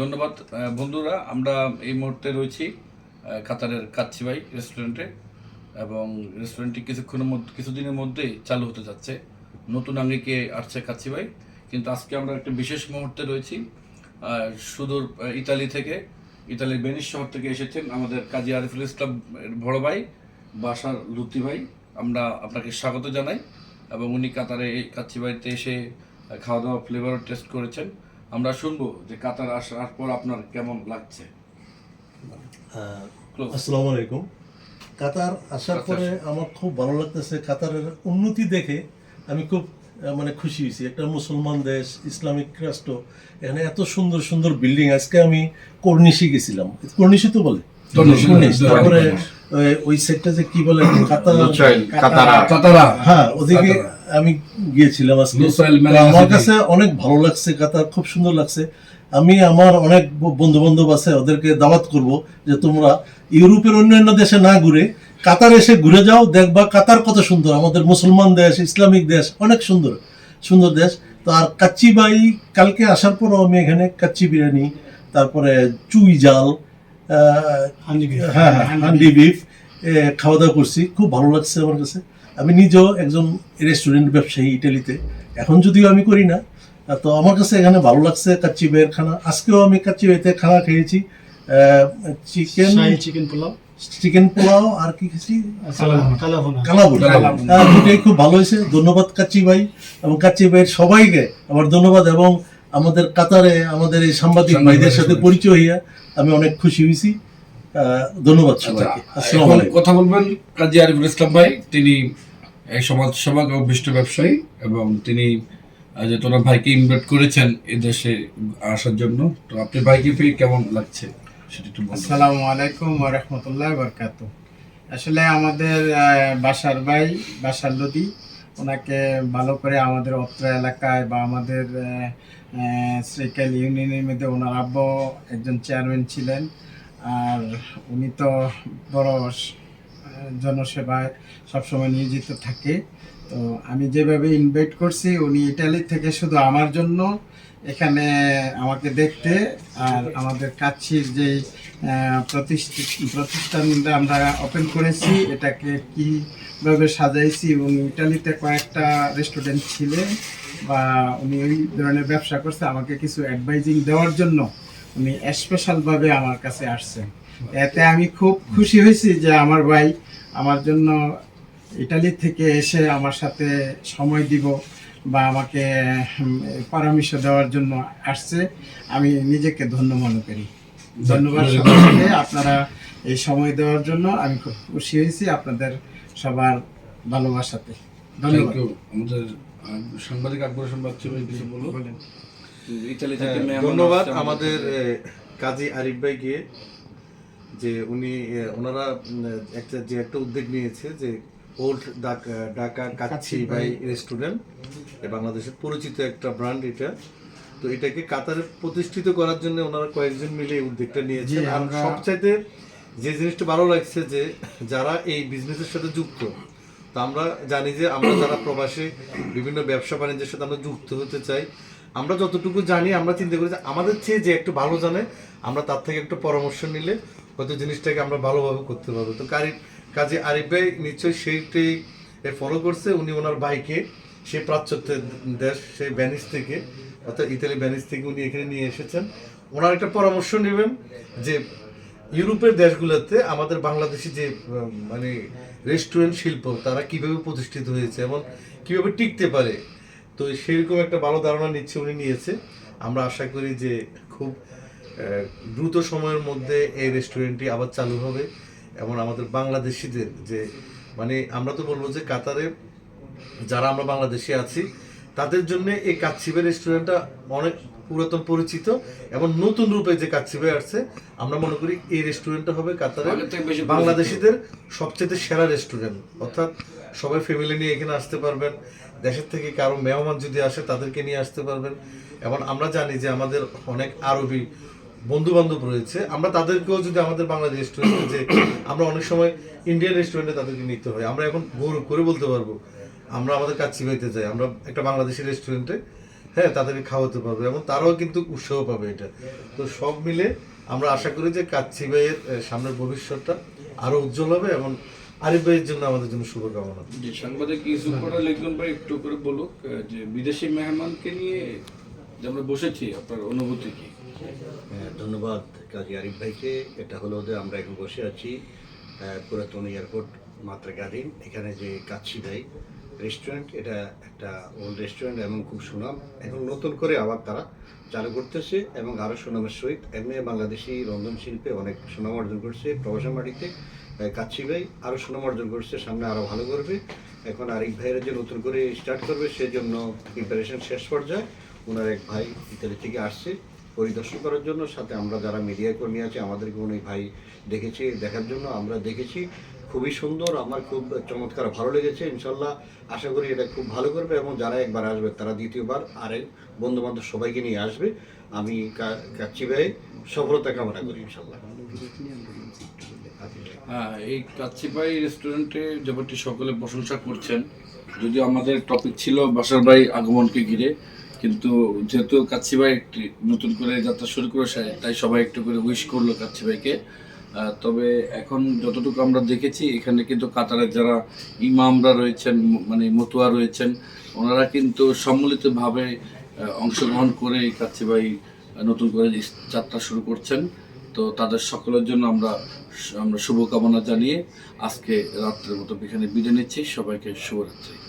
ধন্যবাদ। বন্ধুরা, আমরা এই মুহূর্তে রয়েছি কাতারের কাচ্চিবাই রেস্টুরেন্টে এবং রেস্টুরেন্টটি কিছুক্ষণের মধ্যে, কিছুদিনের মধ্যেই চালু হতে যাচ্ছে। নতুন আঙ্গিকে আসছে কাচ্চিবাই কিন্তু আজকে আমরা একটা বিশেষ মুহূর্তে রয়েছি। সুদূর ইতালি থেকে, ইতালির বেনিস শহর থেকে এসেছেন আমাদের কাজী আরিফুল ইসলাম বড় ভাই, বাসার লুতি ভাই। আমরা আপনাকে স্বাগত জানাই এবং উনি কাতারে এই কাচ্চিবাইতে এসে খাওয়া দাওয়া ফ্লেভার টেস্ট করেছেন। আমরা শুনব যে কাতার আসার পর আপনার কেমন লাগছে। আসসালামু আলাইকুম। কাতার আসার পরে আমার খুব ভালো লাগতেছে কাতারের উন্নতি দেখে আমি খুব মানে খুশি হয়েছি। একটা মুসলমান দেশ ইসলামিক রাষ্ট্র এখানে এত সুন্দর সুন্দর বিল্ডিং। আজকে আমি কর্নিশি গেছিলাম। কর্নিশি তো বলে? তারপরে ওই- সেটটা যে কি বলে? কাতারা হ্যাঁ ওদিকে আমি গিয়েছিলাম আজকে। আমার কাছে অনেক ভালো লাগছে কাতার খুব সুন্দর লাগছে। আমি আমার অনেক বন্ধু বান্ধব আছে ওদেরকে দাওয়াত করব যে তোমরা ইউরোপের অন্যান্য দেশে না ঘুরে কাতার এসে ঘুরে যাও দেখবা কাতার কত সুন্দর। আমাদের মুসলমান দেশ ইসলামিক দেশ অনেক সুন্দর সুন্দর দেশ। তো আর কাচ্চি বাই কালকে আসার পরও আমি এখানে কাচ্চি বিরিয়ানি তারপরে চুই জাল আহ, হ্যাঁ হ্যাঁ হান্ডি বিফ খাওয়া দাওয়া করছি। খুব ভালো লাগছে আমার কাছে। আমি নিজেও একজন রেস্টুরেন্ট ব্যবসায়ী ইটালিতে। এখন যদিও আমি করি না তো আমার কাছে এখানে ভালো লাগছে কাচ্চি বাইয়ের খানা। আজকেও আমি কাচ্চি বাইতে খানা খেয়েছি chicken chicken pulao. Chicken pulao আর কি খেয়েছি। হ্যাঁ, দুটোই খুব ভালো হয়েছে। ধন্যবাদ কাচ্চি ভাই এবং কাচ্চি ভাইয়ের সবাইকে আমার ধন্যবাদ এবং আমাদের কাতারে আমাদের এই সাংবাদিক ভাইদের সাথে পরিচয় হইয়া আমি অনেক খুশি হয়েছি ধন্যবাদ সবাইকে। আচ্ছা, কথা বলবেন কাজী আরিফুল ইসলাম ভাই। তিনি এই সমাজ সেবক এবং বিষ্ট ব্যবসায়ী এবং তিনি যে তোরা ভাইকে ইনভাইট করেছেন এই দেশে আসার জন্য। তো আপনি ভাইকে পেয়ে কেমন লাগছে সেটা একটু আসসালামু আলাইকুম ওয়া রাহমাতুল্লাহি ওয়া বারাকাতু আসলে আমাদের আহ, বাসার ভাই বাসার লদি ওনাকে ভালো করে আমাদের অত্র এলাকায় বা আমাদের আহ, আহ, শ্রীকাল ইউনিয়নের মধ্যে ওনার আব্বা একজন চেয়ারম্যান ছিলেন। আর উনি তো বড় জনসেবায় সবসময় নিয়োজিত থাকে। তো আমি যেভাবে ইনভাইট করছি, উনি ইটালি থেকে শুধু আমার জন্য এখানে আমাকে দেখতে আর আমাদের কাছির যে প্রতিষ্ঠানটা আমরা ওপেন করেছি, এটাকে কীভাবে সাজাইছি, উনি ইটালিতে কয়েকটা রেস্টুরেন্ট ছিলেন বা উনি ওই ধরনের ব্যবসা করছে, আমাকে কিছু অ্যাডভাইজিং দেওয়ার জন্য। উনি স্পেশালভাবে আমার কাছে আসছেন। এতে আমি খুব খুশি হয়েছি যে আমার ভাই আমার জন্য ইটালি থেকে এসে আমার সাথে সময় দিব বা আমাকে পরামর্শ দেওয়ার জন্য আসছে। আমি নিজেকে ধন্য মনে করি। ধন্যবাদ সবাইকে। আপনারা এই সময় দেওয়ার জন্য আমি খুব খুশি হয়েছি আপনাদের সবার ভালোবাসাতে। ধন্যবাদ। আমাদের সাংবাদিক আকবর ভাই কিছু বলুন। হ্যাঁ, থেকে ধন্যবাদ আমাদের কাজী আরিফ ভাইকে যে উনি ওনারা একটা যে একটা উদ্যোগ নিয়েছে যে ওল্ড ঢাকা কাচ্ছি বাই রেস্টুরেন্ট বাংলাদেশের পরিচিত একটা ব্র্যান্ড এটা। তো এটাকে কাতারে প্রতিষ্ঠিত করার জন্য ওনারা কয়েকজন মিলে এই উদ্যোগটা নিয়েছেন। আর সবচাইতে যে জিনিসটা ভালো লাগছে যে যারা এই বিজনেসের সাথে যুক্ত তো আমরা জানি যে আমরা যারা প্রবাসে বিভিন্ন ব্যবসা বাণিজ্যের সাথে আমরা যুক্ত হতে চাই আমরা যতটুকু জানি, আমরা চিন্তা করি যে আমাদের চেয়ে যে একটু ভালো জানে, আমরা তার থেকে একটু পরামর্শ নিলে হয়তো জিনিসটাকে আমরা ভালোভাবে করতে পারব। তো কারি কাজে আরিফ ভাই নিশ্চয়ই সেইটাই ফলো করছে। উনি ওনার ভাইকে, সেই প্রাচ্যত্যের দেশ, সেই ভ্যানিস থেকে, অর্থাৎ ইতালি ভ্যানিস থেকে উনি এখানে নিয়ে এসেছেন। ওনার একটা পরামর্শ নেবেন যে ইউরোপের দেশগুলোতে আমাদের বাংলাদেশি যে মানে রেস্টুরেন্ট শিল্প, তারা কীভাবে প্রতিষ্ঠিত হয়েছে এবং কীভাবে টিকতে পারে তো সেরকম একটা ভালো ধারণা নিচ্ছে উনি নিয়েছে আমরা আশা করি যে খুব দ্রুত সময়ের মধ্যে এই রেস্টুরেন্টটি আবার চালু হবে এবং আমাদের বাংলাদেশিদের যে মানে আমরা তো বলব যে কাতারে যারা আমরা বাংলাদেশে আছি তাদের জন্য এই কাচ্ছিবে রেস্টুরেন্টটা অনেক পুরাতন পরিচিত এবং নতুন রূপে যে কাচ্ছিবে আসছে আমরা মনে করি এই রেস্টুরেন্টটা হবে কাতারে। বাংলাদেশিদের সবচেয়ে সেরা রেস্টুরেন্ট অর্থাৎ সবাই ফ্যামিলি নিয়ে এখানে আসতে পারবেন। দেশের থেকে কারও মেহমান যদি আসে, তাদেরকে নিয়ে আসতে পারবেন। এবং আমরা জানি যে আমাদের অনেক আরবি বন্ধু বান্ধব রয়েছে। আমরা তাদেরকেও যদি আমাদের বাংলাদেশ রেস্টুরেন্টে যে আমরা অনেক সময় ইন্ডিয়ান রেস্টুরেন্টে তাদেরকে নিতে হয়। আমরা এখন গৌরব করে বলতে পারব। আমরা আমাদের কাচ্চি বাইতে যাই। আমরা একটা বাংলাদেশি রেস্টুরেন্টে হ্যাঁ তাদেরকে খাওয়াতে পারবে এবং তারাও কিন্তু উৎসাহ পাবে এটা। তো সব মিলে আমরা আশা করি যে কাচ্চি ভাইয়ের সামনের ভবিষ্যৎটা আরও উজ্জ্বল হবে এবং আরিফ ভাইয়ের জন্য আমাদের জন্য শুভকামনা। যে সাংবাদিক ইউসুফ করা লিখবেন ভাই একটু করে বলুক যে বিদেশি মেহমানকে নিয়ে যে আমরা বসেছি আপনার অনুভূতি কি? হ্যাঁ, ধন্যবাদ কাজী আরিফ ভাইকে। এটা হলো যে আমরা এখন বসে আছি পুরাতন এয়ারপোর্ট মাত্রাকাধীন এখানে যে কাচ্ছি ভাই রেস্টুরেন্ট এটা একটা ওল্ড রেস্টুরেন্ট এবং খুব সুনাম। এখন নতুন করে আবার তারা চালু করতেছে এবং আরও সুনামের সহিত এমনি বাংলাদেশি রন্ধন শিল্পে অনেক সুনাম অর্জন করছে। প্রবাসা মাটিতে কাচ্ছি ভাই আরও সুনাম অর্জন করছে, সামনে আরও ভালো করবে। এখন আরেক ভাইয়ের যে নতুন করে স্টার্ট করবে, সেজন্য প্রিপারেশন শেষ পর্যায়ে ওনার এক ভাই ইতালি থেকে আসছে পরিদর্শন করার জন্য। সাথে আমরা যারা মিডিয়া কর্মী আছে আমাদেরকে উনি ভাই দেখেছি, দেখার জন্য আমরা দেখেছি। খুবই সুন্দর, আমার খুব চমৎকার, ভালো লেগেছে, ইনশাল্লাহ। আশা করি এটা খুব ভালো করবে এবং যারা একবার আসবে, তারা দ্বিতীয়বার, আর বন্ধু বান্ধব সবাইকে নিয়ে আসবে। আমি কা- কাচ্চি ভাই সফলতা কামনা করি ইনশাল্লাহ হ্যাঁ এই কাচ্চিপাই রেস্টুরেন্টে যেমনটি সকলে প্রশংসা করছেন। যদিও আমাদের টপিক ছিল বাসার ভাই আগমনকে ঘিরে, কিন্তু যেহেতু কাচ্চি ভাই একটি নতুন করে যাত্রা শুরু করেছে, তাই সবাই একটু করে উইশ করল কাচ্চি ভাইকে। তবে এখন যতটুকু আমরা দেখেছি, এখানে কিন্তু কাতারের যারা ইমামরা রয়েছেন মানে মতুয়া রয়েছেন, ওনারা কিন্তু সম্মিলিতভাবে অংশগ্রহণ করে এই কাচ্চি নতুন করে যাত্রা শুরু করছেন। তো তাদের সকলের জন্য আমরা আমরা শুভকামনা জানিয়ে আজকে রাত্রের মতো এখানে বিদায় নিচ্ছি। সবাইকে শুভরাত্রি।